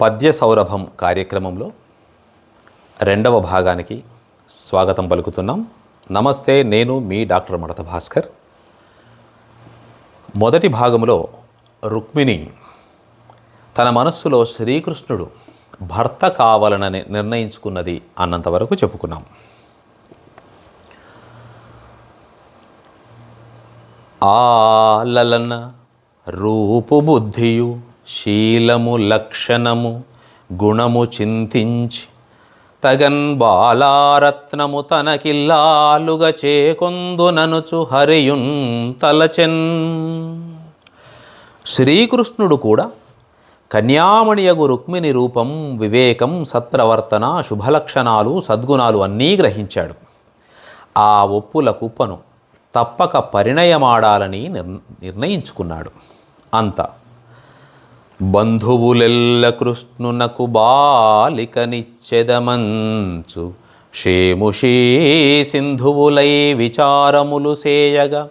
పద్య సౌరభం కార్యక్రమంలో రెండవ భాగానికి స్వాగతం పలుకుతున్నాం. నమస్తే నేను మీ డాక్టర్ మడత భాస్కర్. మొదటి భాగంలో రుక్మిణి తన మనస్సులో శ్రీకృష్ణుడు భర్త కావాలనని నిర్ణయించుకున్నది అన్నంతవరకు చెప్పుకున్నాం. ఆలలన రూపు బుద్ధియు శీలము లక్షణము గుణము చింతించి తగన్ బాలారత్నము తనకిల్లాలుగా చేకొందుననుచు హరియున్ తలచెన్. శ్రీకృష్ణుడు కూడా కన్యామణియగు రుక్మిణి రూపం వివేకం సత్ప్రవర్తన శుభలక్షణాలు సద్గుణాలు అన్నీ గ్రహించాడు. ఆ ఒప్పుల కుప్పను తప్పక పరిణయమాడాలని నిర్ నిర్ణయించుకున్నాడు. అంత బంధువులెల్ల కృష్ణునకు బాలికనిచ్చెదమంచు. షేముషీ సింధువులై విచారములు సేయగా.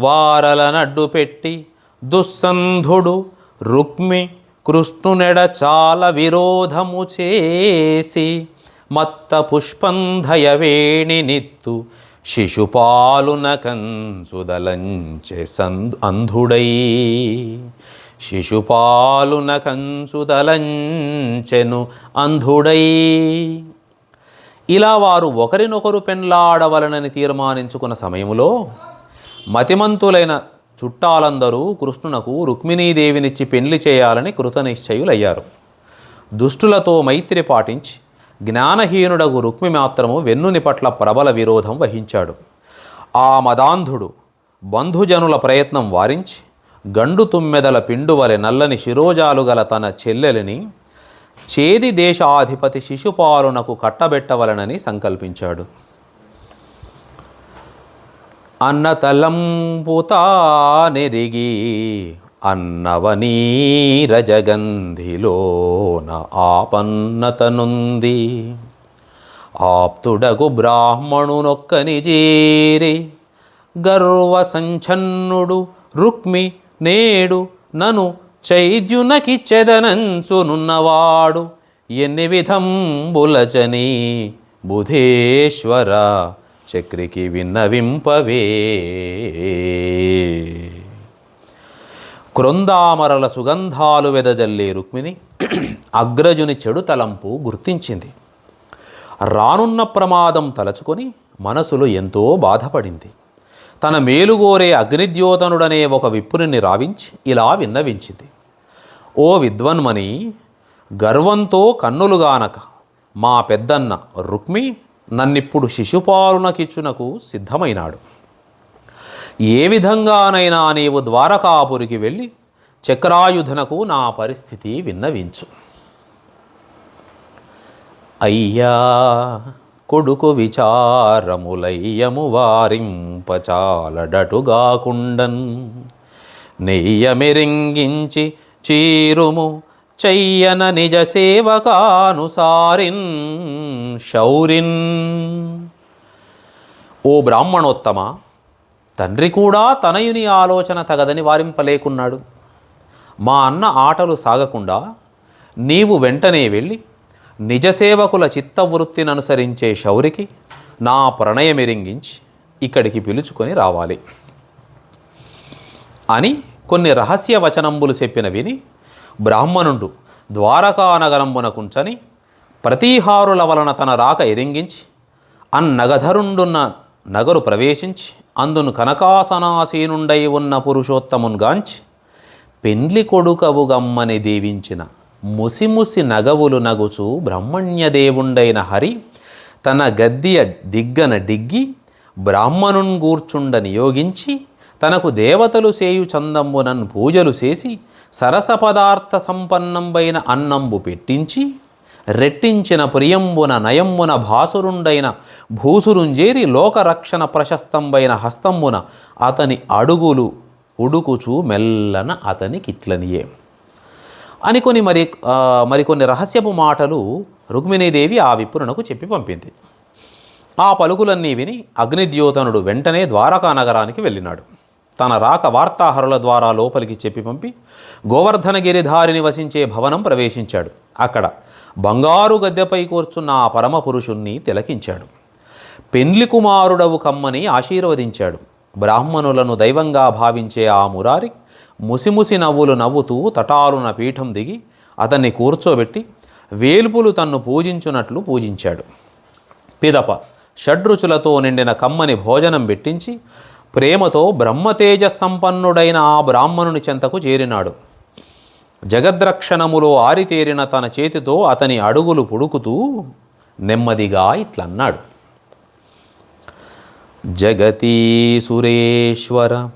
వారల నడ్డు పెట్టి దుస్సంధుడు రుక్మి కృష్ణునెడ చాలా విరోధము చేసి మత్త పుష్పంధయవేణి నిత్తు శిశుపాలున కంచుదలంచె సంధుడై అంధుడై. శిశుపాలున కంచుదలంచెను అంధుడై. ఇలా వారు ఒకరినొకరు పెండ్లాడవలనని తీర్మానించుకున్న సమయంలో మతిమంతులైన చుట్టాలందరూ కృష్ణునకు రుక్మిణీదేవినిచ్చి పెళ్ళి చేయాలని కృతనిశ్చయులయ్యారు. దుష్టులతో మైత్రి పాటించి జ్ఞానహీనుడగు రుక్మి మాత్రము వెన్నుని పట్ల ప్రబల విరోధం వహించాడు. ఆ మదాంధుడు బంధుజనుల ప్రయత్నం వారించి గండు తుమ్మెదల పిండువలె నల్లని శిరోజాలు గల తన చెల్లెలిని చేది దేశాధిపతి శిశుపాలునకు కట్టబెట్టవలనని సంకల్పించాడు. అన్నతలంపుతానెరిగి అన్నవనీరజగంధిలోన ఆపన్నతనుంది. ఆప్తుడగు బ్రాహ్మణునొక్కని జీరి గర్వ సంఛన్నుడు రుక్మి నేడు నను చైద్యునకిచ్చెదనంచునున్నవాడు. ఎన్ని విధంబులచని బుధేశ్వర చక్రికి విన్నవింపవే. క్రొందామరల సుగంధాలు వెదజల్లే రుక్మిణి అగ్రజుని చెడు తలంపు గుర్తించింది. రానున్న ప్రమాదం తలచుకొని మనసులో ఎంతో బాధపడింది. తన మేలుగోరే అగ్నిద్యోతనుడనే ఒక విప్పుని రావించి ఇలా విన్నవించింది. ఓ విద్వన్మని గర్వంతో కన్నులుగానక మా పెద్దన్న రుక్మి నన్నిప్పుడు శిశుపాలునకిచ్చునకు సిద్ధమైనాడు. ఏ విధంగానైనా నీవు ద్వారకాపురికి వెళ్ళి చక్రాయుధనకు నా పరిస్థితి విన్నవించు. అయ్యా కొడుకు విచారములయ్యము వారింపచాలడటుగాకుండన్. నెయ్యమెరింగించి చీరుము చెయ్యన నిజ సేవకానుసారిన్ శౌరిన్. ఓ బ్రాహ్మణోత్తమ తండ్రి కూడా తనయుని ఆలోచన తగదని వారింపలేకున్నాడు. మా అన్న ఆటలు సాగకుండా నీవు వెంటనే వెళ్ళి నిజసేవకుల చిత్తవృత్తిని అనుసరించే శౌరికి నా ప్రణయమెరింగించి ఇక్కడికి పిలుచుకొని రావాలి. అని కొన్ని రహస్య వచనంబులు చెప్పిన విని బ్రాహ్మణుడు ద్వారకా నగరంబునకుంచని ప్రతీహారుల వలన తన రాక ఎరింగించి అన్నగధరుండున్న నగరు ప్రవేశించి అందును కనకాసనాసీనుండై ఉన్న పురుషోత్తమున్గాంచి పెండ్లి కొడుకవు గమ్మని దీవించిన ముసిముసి నగవులు నగుచు బ్రహ్మణ్యదేవుండైన హరి తన గద్దియ దిగ్గన డిగ్గి బ్రాహ్మణున్ గూర్చుండ నియోగించి తనకు దేవతలు సేయు చందంబునన్ పూజలు చేసి సరస పదార్థ సంపన్నంబైన అన్నంబు పెట్టించి రెట్టించిన ప్రియంబున నయంబున భాసురుండైన భూసురుంజేరి లోకరక్షణ ప్రశస్తంబైన హస్తంబున అతని అడుగులు ఉడుకుచూ మెల్లన అతనికిట్లనియే. అని కొన్ని మరి మరికొన్ని రహస్యపు మాటలు రుక్మిణీదేవి ఆ విప్రునకు చెప్పి పంపింది. ఆ పలుకులన్నీ విని అగ్నిద్యోతనుడు వెంటనే ద్వారకా నగరానికి వెళ్ళినాడు. తన రాక వార్తాహరుల ద్వారా లోపలికి చెప్పి పంపి గోవర్ధనగిరిధారిని వసించే భవనం ప్రవేశించాడు. అక్కడ బంగారు గద్దెపై కూర్చున్న ఆ పరమ పురుషుణ్ణి తిలకించాడు. పెండ్లి కుమారుడవు కమ్మని ఆశీర్వదించాడు. బ్రాహ్మణులను దైవంగా భావించే ఆ మురారి ముసిముసి నవ్వులు నవ్వుతూ తటాలున పీఠం దిగి అతన్ని కూర్చోబెట్టి వేల్పులు తన్ను పూజించున్నట్లు పూజించాడు. పిదప షడ్రుచులతో నిండిన కమ్మని భోజనం పెట్టించి ప్రేమతో బ్రహ్మతేజ సంపన్నుడైన ఆ బ్రాహ్మణుని చెంతకు చేరినాడు. జగద్రక్షణములో ఆరితేరిన తన చేతితో అతని అడుగులు పుడుకుతూ నెమ్మదిగా ఇట్లన్నాడు. జగతీ సురేశ్వర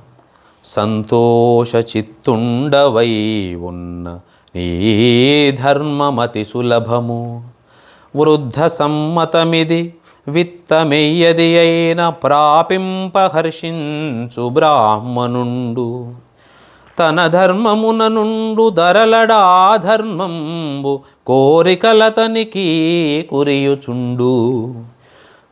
సంతోషచిత్తుండవై ఉన్న నీ ధర్మమతి సులభము. వృద్ధ సమ్మతమిది విత్తమెయ్యది అయిన ప్రాపింపహర్షించు బ్రాహ్మణుండు. తన ధర్మమున నుండు దరలడా ధర్మంబు కోరికలతనికి కురియుచుండు.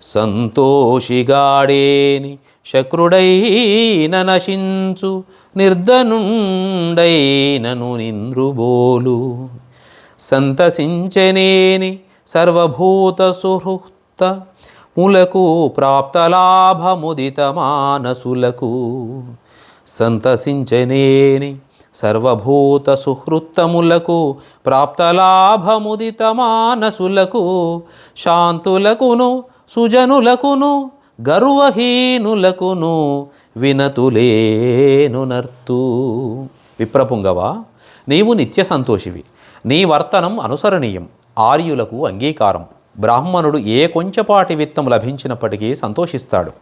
సంతోషిగాడేని శక్రుడైన నశించు నిర్ధనుండైనను నింద్రుబోలు. సంతసించనేని సర్వభూత సుహృత్త ములకు ప్రాప్తలాభముదిత మానసులకు. సంతసించనేని సర్వభూత సుహృత్తములకు ప్రాప్తలాభముదిత మానసులకు. శాంతులకును సుజనులకును గర్వహీనులకును వినతులేను విప్రపుంగవ విప్రపుంగవా నీవు నిత్య సంతోషివి నీ వర్తనం అనుసరణీయం ఆర్యులకు అంగీకారం. బ్రాహ్మణుడు ఏ కొంచెపాటి విత్తం లభించినప్పటికీ సంతోషిస్తాడు.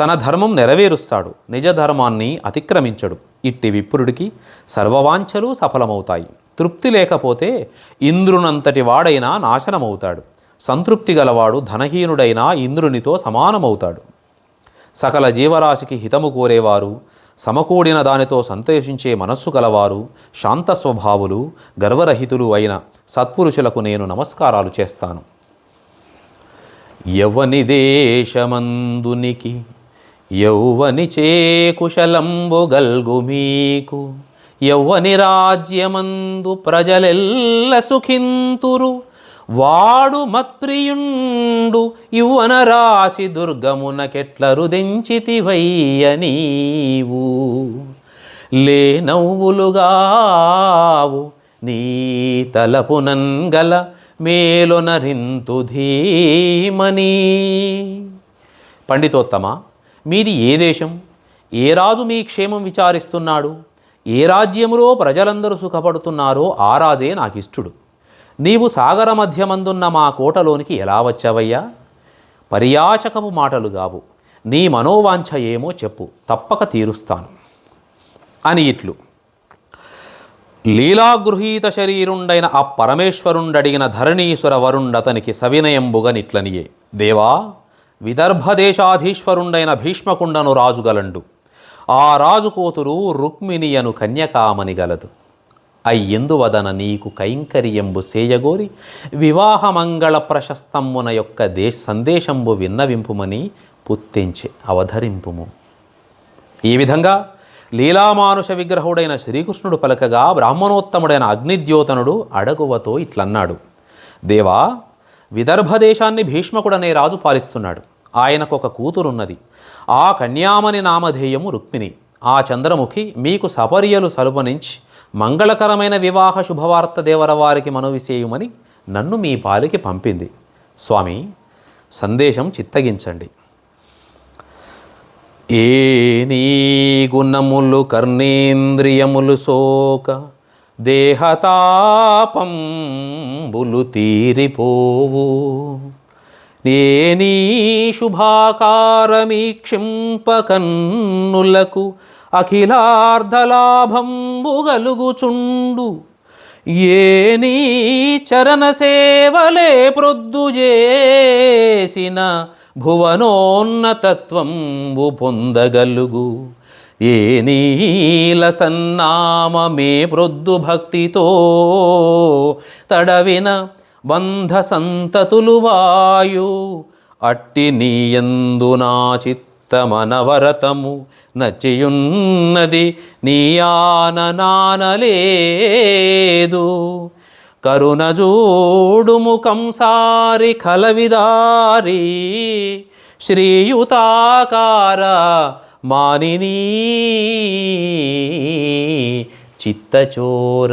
తన ధర్మం నెరవేరుస్తాడు నిజ ధర్మాన్ని అతిక్రమించడు. ఇట్టి విప్రుడికి సర్వవాంఛలు సఫలమవుతాయి. తృప్తి లేకపోతే ఇంద్రునంతటి వాడైనా నాశనమవుతాడు. సంతృప్తి గలవాడు ధనహీనుడైనా ఇంద్రునితో సమానమవుతాడు. సకల జీవరాశికి హితము కోరేవారు సమకూడిన దానితో సంతోషించే మనస్సు గలవారు శాంత స్వభావులు గర్వరహితులు అయిన సత్పురుషులకు నేను నమస్కారాలు చేస్తాను. యవ్వని దేశమందునికి యౌవని చేకుశలంబు గల్గు మీకు యౌవని రాజ్యమందు ప్రజలెల్ల సుఖింతురు వాడు మత్ప్రియుండు యువన రాశి దుర్గమునకెట్ల రుదించితివయ్య నీవు లేనవ్వులుగావు నీ తలపునంగల మేలొనరింతు ధీమని. పండితోత్తమ మీది ఏ దేశం? ఏ రాజు మీ క్షేమం విచారిస్తున్నాడు? ఏ రాజ్యములో ప్రజలందరూ సుఖపడుతున్నారో ఆ రాజే నాకిష్టుడు. నీవు సాగర మధ్యమందున్న మా కోటలోనికి ఎలా వచ్చావయ్యా? పర్యాచకము మాటలు గావు. నీ మనోవాంఛ ఏమో చెప్పు తప్పక తీరుస్తాను. అని ఇట్లు లీలాగృహీత శరీరుండైన ఆ పరమేశ్వరుండడిగిన ధరణీశ్వర వరుండతనికి సవినయంబుగనిట్లనియే దేవా విదర్భదేశాధీశ్వరుండైన భీష్మకుండను రాజుగలండు. ఆ రాజు కూతురు రుక్మిణియను కన్యకామని గలదు. అయ్యందువదన నీకు కైంకర్యంబు సేయగోరి వివాహమంగళ ప్రశస్తమ్మున యొక్క దేశ సందేశంబు విన్నవింపుమని పుత్తించి అవధరింపుము. ఈ విధంగా లీలామానుష విగ్రహుడైన శ్రీకృష్ణుడు పలకగా బ్రాహ్మణోత్తముడైన అగ్నిద్యోతనుడు అడగువతో ఇట్లన్నాడు. దేవా విదర్భ దేశాన్ని భీష్మకుడనే రాజు పాలిస్తున్నాడు. ఆయనకు ఒక కూతురున్నది. ఆ కన్యామని నామధేయము రుక్మిణి. ఆ చంద్రముఖి మీకు సపర్యలు సలుపనించి మంగళకరమైన వివాహ శుభవార్త దేవర వారికి మనవిసేయుమని నన్ను మీ పాలికి పంపింది. స్వామి సందేశం చిత్తగించండి. ఏ నీ గుణములు కర్ణేంద్రియములు సోక దేహతాపంబులు తీరిపోవు. నేనీ శుభాకారమీక్షింప కన్నులకు అఖిలార్ధలాభంబుగలుగుచుండు. ఏ నీ చరణ సేవలే ప్రొద్దు చేసిన భువనోన్నతత్వంబు పొందగలుగు. ఏ నీల సన్నామమే ప్రొద్దు భక్తితో తడవిన బంధ సంతతులు వాయు. అట్టి నీయందు నా చిత్తమనవరతము. నచ్చియున్నది నీయాననానలేదు ఆననానలేదు కరుణ జూడుము కంసారి కలవిదారి శ్రీయుతాకార మానిని చిత్తచోర.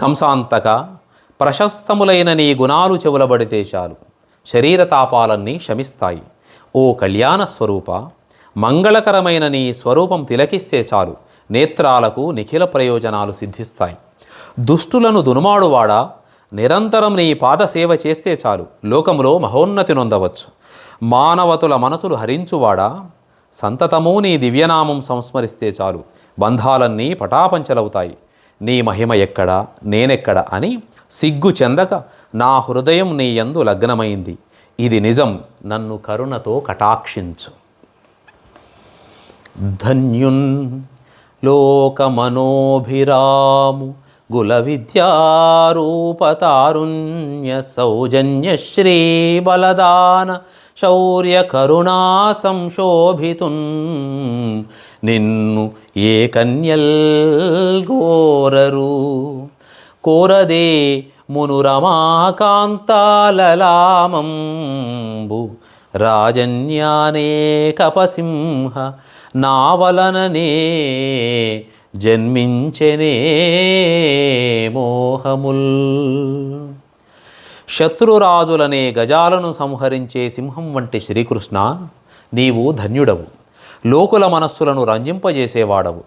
కంసాంతక ప్రశస్తములైన నీ గుణాలు చెవులబడితే చాలు శరీర తాపాలన్నీ శమిస్తాయి ఓ కళ్యాణ స్వరూప మంగళకరమైన నీ స్వరూపం తిలకిస్తే చాలు. నేత్రాలకు నిఖిల ప్రయోజనాలు సిద్ధిస్తాయి. దుష్టులను దునుమాడువాడా? నిరంతరం నీ పాద సేవ చేస్తే చాలు. లోకంలో మహోన్నతి నొందవచ్చు. మానవతుల మనసులు హరించువాడా? సంతతము నీ దివ్యనామం సంస్మరిస్తే చాలు. బంధాలన్నీ పటాపంచలవుతాయి. నీ మహిమ ఎక్కడ? నేనెక్కడ? అని సిగ్గు చెందక నా హృదయం నీ యందు లగ్నమైంది. ఇది నిజం. నన్ను కరుణతో కటాక్షించు. ధన్యున్ లోకమనోభిరాము గుల విద్యారూపతారుణ్య సౌజన్య శ్రీ బలదాన శౌర్య సంశోభితున్ నిన్ను ఏ కన్యల్గోరరు కోరదే మునురమాకాంతాలలామంబు. రాజన్యానేకపసింహ నా వలననే జన్మించనే మోహముల్. శత్రురాజులనే గజాలను సంహరించే సింహం వంటి శ్రీకృష్ణ నీవు ధన్యుడవు. లోకుల మనస్సులను రంజింపజేసేవాడవు.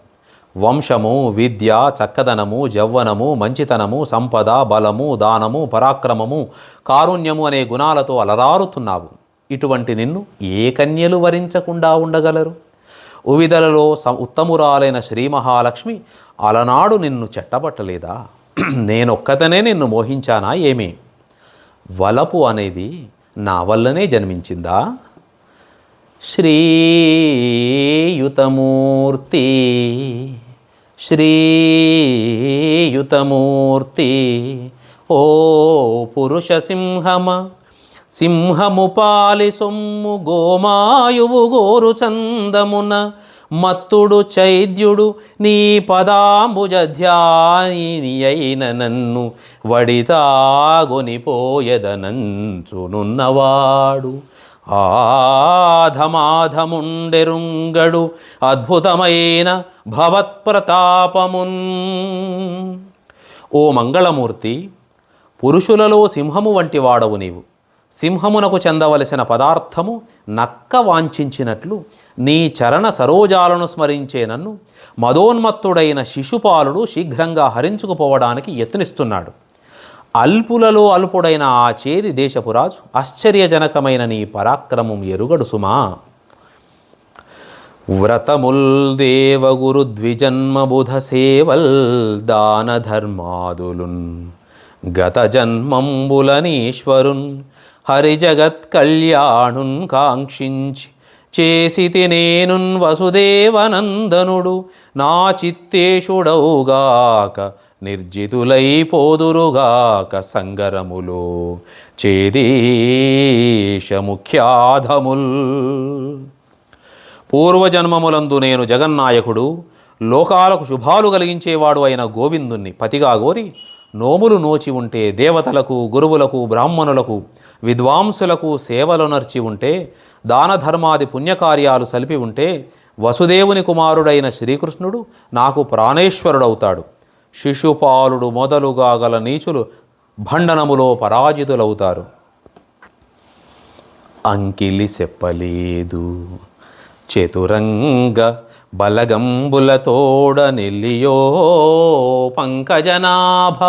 వంశము విద్య చక్కదనము జవ్వనము మంచితనము సంపద బలము దానము పరాక్రమము కారుణ్యము అనే గుణాలతో అలరారుతున్నావు. ఇటువంటి నిన్ను ఏ కన్యలు వరించకుండా ఉండగలరు? ఉవిదలలో ఉత్తమురాలైన శ్రీ మహాలక్ష్మి అలనాడు నిన్ను చెట్టబట్టలేదా? నేనొక్కతనే నిన్ను మోహించానా ఏమి? వలపు అనేది నా వల్లనే జన్మించిందా? శ్రీయుతమూర్తి శ్రీయుతమూర్తి ఓ పురుష సింహము పాలి సొమ్ము గోమాయువు గోరు చందమున మత్తుడు చైద్యుడు నీ పదాంబుజ ధ్యాని అయిన నన్ను వడితాగొనిపోయదనంచునున్నవాడు ఆధమాధముండెరుంగడు అద్భుతమైన భవత్ప్రతాపమున్. ఓ మంగళమూర్తి పురుషులలో సింహము వంటి వాడవు నీవు. సింహమునకు చెందవలసిన పదార్థము నక్క వాంఛించినట్లు నీ చరణ సరోజాలను స్మరించే నన్ను మదోన్మత్తుడైన శిశుపాలుడు శీఘ్రంగా హరించుకుపోవడానికి యత్నిస్తున్నాడు. అల్పులలో అల్పుడైన ఆ చేది దేశపురాజు ఆశ్చర్యజనకమైన నీ పరాక్రమం ఎరుగడు సుమా. వ్రతముల్ దేవగురు ద్విజన్మ బుధ సేవల్ దాన ధర్మాదులున్ గత జన్మంబులనీశ్వరున్ హరిజగత్ కళ్యాణున్ కాంక్షించి చేసితి నేనున్ వసుదేవనందనుడు నా చిత్తేషుడౌగాక నిర్జితులై పోదురుగాక సంగరములో చేదీశముఖ్యాధముల్. పూర్వజన్మములందు నేను జగన్నాయకుడు లోకాలకు శుభాలు కలిగించేవాడు అయిన గోవిందుణ్ణి పతిగా గోరి నోములు నోచి ఉంటే దేవతలకు గురువులకు బ్రాహ్మణులకు విద్వాంసులకు సేవలొనర్చి ఉంటే దాన ధర్మాది పుణ్యకార్యాలు సలిపి ఉంటే వసుదేవుని కుమారుడైన శ్రీకృష్ణుడు నాకు ప్రాణేశ్వరుడవుతాడు. శిశుపాలుడు మొదలుగా గల నీచులు భండనములో పరాజితులవుతారు. అంకిలి చెప్పలేదు. చతురంగ బలగంబులతోడ నెల్లియో పంకజనాభ.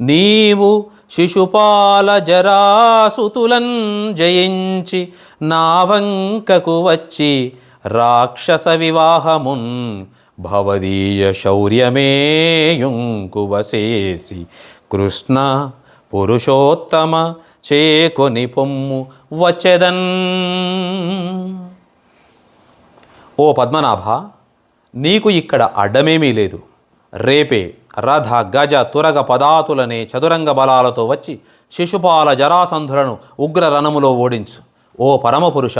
నీవు శిశుపాల జరాసుతులన్ జయించి నావంకకు వచ్చి రాక్షస వివాహమున్ భవదీయ శౌర్యమేయుంకువసేసి కృష్ణ పురుషోత్తమ చేకొని పొమ్ము వచ్చెదన్. ఓ పద్మనాభ నీకు ఇక్కడ అడ్డమేమీ లేదు. రేపే రథ గజ తురగ పదాతులనే చదురంగ బలాలతో వచ్చి శిశుపాల జరాసంధులను ఉగ్ర రణములో ఓడించు. ఓ పరమపురుష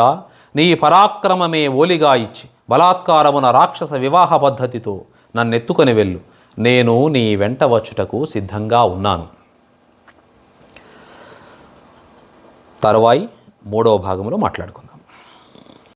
నీ పరాక్రమమే ఓలిగా ఇచ్చి బలాత్కారమున రాక్షస వివాహ పద్ధతితో నన్నెత్తుకొని వెళ్ళు. నేను నీ వెంట వచ్చుటకు సిద్ధంగా ఉన్నాను. తరువాయి మూడవ భాగంలో మాట్లాడుకుందాం.